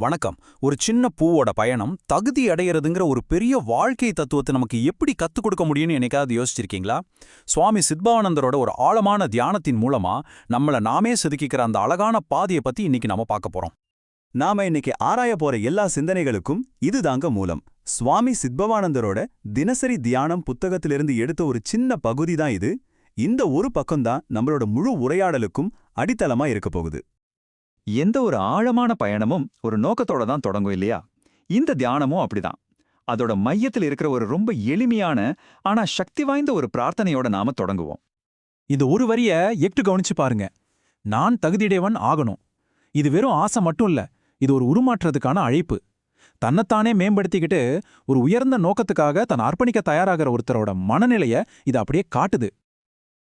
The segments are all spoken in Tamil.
வணக்கம். ஒரு சின்ன பூவோட பயணம் தகுதி அடையிறதுங்கிற ஒரு பெரிய வாழ்க்கை தத்துவத்தை நமக்கு எப்படி கற்றுக் கொடுக்க முடியும்னு எனக்காவது யோசிச்சிருக்கீங்களா? சுவாமி சித்பானந்தரோட ஒரு ஆழமான தியானத்தின் மூலமா நம்மள நாமே செதுக்கிக்கிற அந்த அழகான பாதையை பத்தி இன்னைக்கு நாம பார்க்க போறோம். நாம இன்னைக்கு ஆராய போற எல்லா சிந்தனைகளுக்கும் இதுதாங்க மூலம். சுவாமி சித்பவானந்தரோட தினசரி தியானம் புத்தகத்திலிருந்து எடுத்த ஒரு சின்ன பகுதி தான் இது. இந்த ஒரு பக்கம்தான் நம்மளோட முழு உரையாடலுக்கும் அடித்தளமா இருக்க போகுது. எந்த ஒரு ஆழமான பயணமும் ஒரு நோக்கத்தோட தான் தொடங்கும் இல்லையா? இந்த தியானமும் அப்படிதான். அதோட மையத்தில் இருக்கிற ஒரு ரொம்ப எளிமையான ஆனா சக்தி வாய்ந்த ஒரு பிரார்த்தனையோட நாம தொடங்குவோம். இது ஒரு வரிய எட்டு கவனிச்சு பாருங்க. நான் தகுதியுடையவன் ஆகணும். இது வெறும் ஆசை மட்டும் இல்ல இது ஒரு உருமாற்றத்துக்கான அழைப்பு. தன்னைத்தானே மேம்படுத்திக்கிட்டு ஒரு உயர்ந்த நோக்கத்துக்காக தன் அர்ப்பணிக்க தயாராகிற ஒருத்தரோட மனநிலைய இது அப்படியே காட்டுது.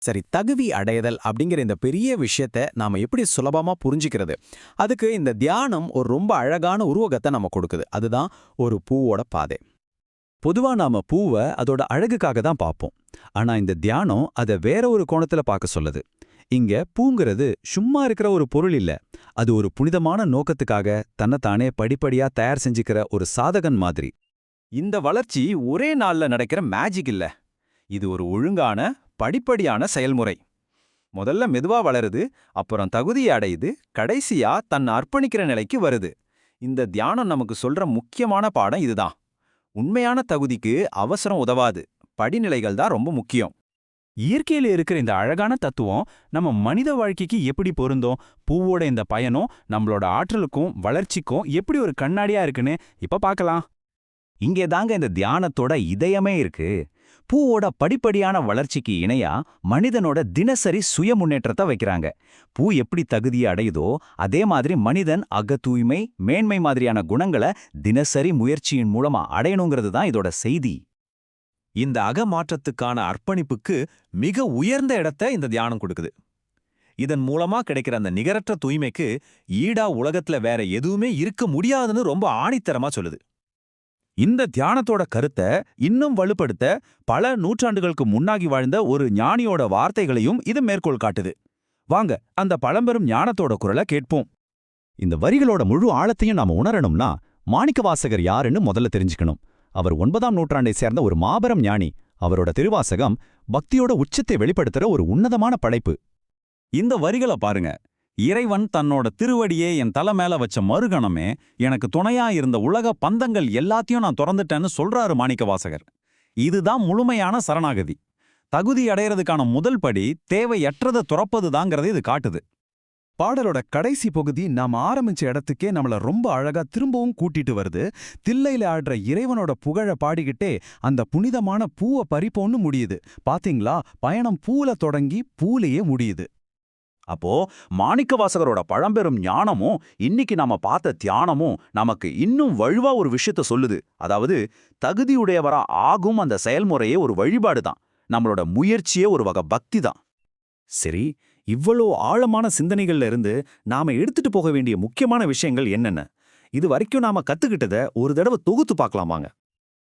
சரி தகுதி அடையதல் அப்படிங்கிற இந்த பெரிய விஷயத்த நாம எப்படி சுலபமா புரிஞ்சுக்கிறது? அதுக்கு இந்த தியானம் ஒரு ரொம்ப அழகான உருவகத்தை நம்ம கொடுக்குது. அதுதான் ஒரு பூவோட பாதை. பொதுவா நாம பூவை அதோட அழகுக்காக தான் பார்ப்போம். ஆனா இந்த தியானம் அதை வேற ஒரு கோணத்துல பார்க்க சொல்லுது. இங்க பூங்கிறது சும்மா இருக்கிற ஒரு பொருள் இல்ல. அது ஒரு புனிதமான நோக்கத்துக்காக தன்னைத்தானே படிப்படியா தயார் செஞ்சுக்கிற ஒரு சாதகன் மாதிரி. இந்த வளர்ச்சி ஒரே நாள்ல நடக்கிற மேஜிக் இல்ல. இது ஒரு ஒழுங்கான படிப்படியான செயல்முறை. முதல்ல மெதுவா வளருது அப்புறம் தகுதியை அடையுது கடைசியா தன் அர்ப்பணிக்கிற நிலைக்கு வருது. இந்த தியானம் நமக்கு சொல்ற முக்கியமான பாடம் இதுதான். உண்மையான தகுதிக்கு அவசரம் உதவாது. படிநிலைகள் தான் ரொம்ப முக்கியம். இயற்கையில இருக்கிற இந்த அழகான தத்துவம் நம்ம மனித வாழ்க்கைக்கு எப்படி பொருந்தோம்? பூவோட இந்த பயனும் நம்மளோட ஆற்றலுக்கும் வளர்ச்சிக்கும் எப்படி ஒரு கண்ணாடியா இருக்குன்னு இப்ப பார்க்கலாம் இங்கே தாங்க இந்த தியானத்தோட இதயமே இருக்கு. பூவோட படிப்படியான வளர்ச்சிக்கு இணையா மனிதனோட தினசரி சுய முன்னேற்றத்தை வைக்கிறாங்க. பூ எப்படி தகுதியை அடையுதோ அதே மாதிரி மனிதன் அக தூய்மை மேன்மை மாதிரியான குணங்களை தினசரி முயற்சியின் மூலமா அடையணுங்கிறது தான் இதோட செய்தி. இந்த அகமாற்றத்துக்கான அர்ப்பணிப்புக்கு மிக உயர்ந்த இடத்தை இந்த தியானம் கொடுக்குது. இதன் மூலமா கிடைக்கிற அந்த நிகரற்ற தூய்மைக்கு ஈடா உலகத்துல வேற எதுவுமே இருக்க முடியாதுன்னு ரொம்ப ஆணித்தரமா சொல்லுது. இந்த தியானத்தோட கருத்தை இன்னும் வலுப்படுத்த பல நூற்றாண்டுகளுக்கு முன்னாகி வாழ்ந்த ஒரு ஞானியோட வார்த்தைகளையும் இது மேற்கோள் காட்டுது. வாங்க அந்த பழம்பெரும் ஞானத்தோட குரலை கேட்போம். இந்த வரிகளோட முழு ஆழத்தையும் நாம உணரணும்னா மாணிக்கவாசகர் யாருன்னு முதல்ல தெரிஞ்சுக்கணும். அவர் ஒன்பதாம் நூற்றாண்டை சேர்ந்த ஒரு மாபெரும் ஞானி. அவரோட திருவாசகம் பக்தியோட உச்சத்தை வெளிப்படுத்துற ஒரு உன்னதமான படைப்பு. இந்த வரிகளை பாருங்க. இறைவன் தன்னோட திருவடியே என் தலை மேல வச்ச மறுகணமே எனக்கு துணையா இருந்த உலக பந்தங்கள் எல்லாத்தையும் நான் திறந்துட்டேன்னு சொல்றாரு மாணிக்கவாசகர். இதுதான் முழுமையான சரணாகதி. தகுதி அடையறதுக்கான முதல் படி தேவையற்றதை துறப்பதுதாங்கிறதை இது காட்டுது. பாடலோட கடைசி பகுதி நாம் ஆரம்பிச்ச இடத்துக்கே நம்மள ரொம்ப அழகா திரும்பவும் கூட்டிட்டு வருது. தில்லையில ஆடுற இறைவனோட புகழ பாடிக்கிட்டே அந்த புனிதமான பூவை பறிப்போன்னு முடியுது. பாத்தீங்களா? பயணம் பூல தொடங்கி பூலையே முடியுது. அப்போ மாணிக்கவாசகரோட பழம்பெரும் ஞானமும் இன்னைக்கு நாம பார்த்த தியானமும் நமக்கு இன்னும் வலுவா ஒரு விஷயத்த சொல்லுது. அதாவது தகுதியுடையவரா ஆகும் அந்த செயல்முறையே ஒரு வழிபாடு தான் நம்மளோட முயற்சியே ஒரு வகை பக்தி தான் சரி இவ்வளோ ஆழமான சிந்தனைகள்ல இருந்து நாம எடுத்துட்டு போக வேண்டிய முக்கியமான விஷயங்கள் என்னென்ன? இது வரைக்கும் நாம கத்துக்கிட்டத ஒரு தடவை தொகுத்து பார்க்கலாமாங்க.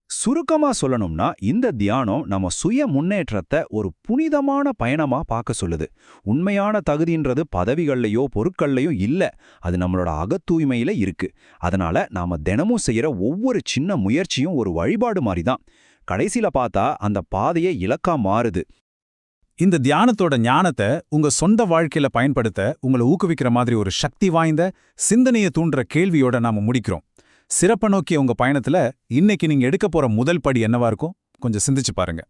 சுருக்கமா சொல்லணும்னா இந்த தியானம் நம்ம சுய முன்னேற்றத்தை ஒரு புனிதமான பயணமா பார்க்க சொல்லுது. உண்மையான தகுதின்றது பதவிகள்லையோ பொருட்கள்லையோ இல்ல. அது நம்மளோட அகத்தூய்மையில இருக்கு. அதனால நாம தினமும் செய்யற ஒவ்வொரு சின்ன முயற்சியும் ஒரு வழிபாடு மாதிரி தான் கடைசியில பார்த்தா அந்த பாதையை இலக்கா மாறுது. இந்த தியானத்தோட ஞானத்தை உங்க சொந்த வாழ்க்கையில பயன்படுத்த உங்களை ஊக்குவிக்கிற மாதிரி ஒரு சக்தி வாய்ந்த சிந்தனையை தூண்டுற கேள்வியோட நாம முடிக்கிறோம். சிறப்ப நோக்கிய உங்க பயணத்துல இன்னைக்கு நீங்க எடுக்க போற முதல் படி என்னவா இருக்கும்? கொஞ்சம் சிந்திச்சு பாருங்க.